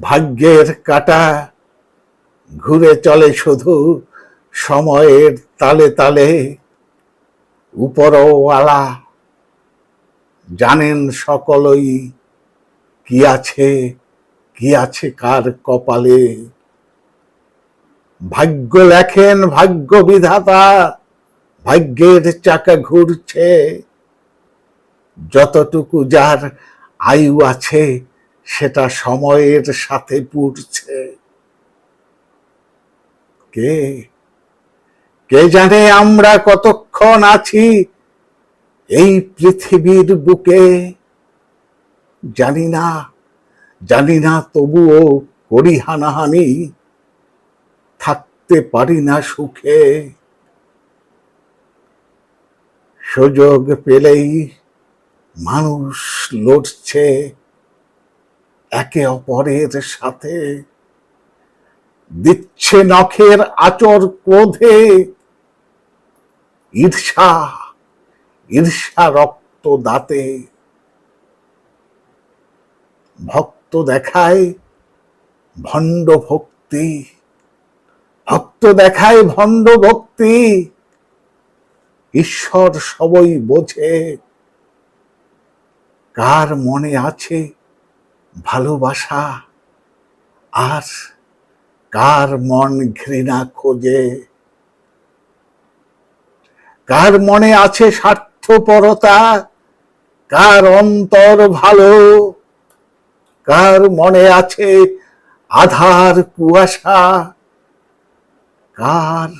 ভাগ্যের কাটা ঘুরে চলে শুধু সময়ের তালে তালে। উপরওয়ালা জানেন সকলই কি আছে কি আছে কার কপালে। ভাগ্য লেখেন ভাগ্য বিধাতা, ভাগ্যের চাকা ঘুরছে। যতটুকু যার আয়ু আছে সেটা সময়ের সাথে পুড়ছে। কে? কে জানে আমরা কতক্ষণ আছি এই পৃথিবীর বুকে? জানি না জানি না তবুও করি হানাহানি, থাকতে পারি না সুখে। সুযোগ পেলেই মানুষ লড়ছে। একে অপরের সাথে। দিচ্ছে নখের আচর ক্রোধে। ঈর্ষা ঈর্ষা রক্ত দাঁতে। ভক্ত দেখায় ভণ্ড ভক্তি। ভক্ত দেখায় ভণ্ড ভক্তি। ঈশ্বর সবই বোঝে। কার মনে আছে ভালোবাসা আর কার মন ঘৃণা খোঁজে? কার মনে আছে স্বার্থপরতা? কার অন্তর ভালো? কার মনে আছে আধার কুয়াশা? কার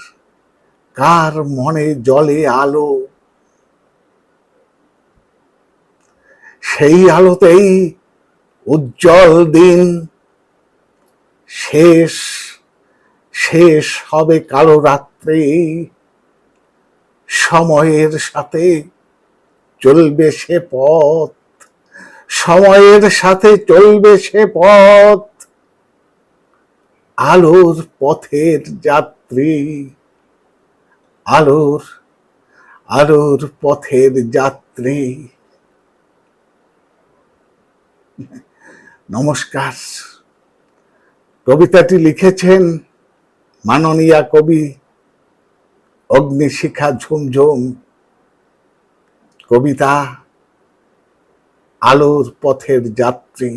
কার মনে জলে আলো? সেই আলোতেই উজ্জ্বল দিন। শেষ শেষ হবে কালো রাত্রি। সময়ের সাথে চলবে সে পথ। সময়ের সাথে চলবে সে পথ। আলোর পথের যাত্রী। আলোর আলোর পথের যাত্রী। নমস্কার। কবিতাটি লিখেছেন মাননীয়া কবি অগ্নিশিখা ঝুমঝুম। কবিতা আলোর পথের যাত্রী।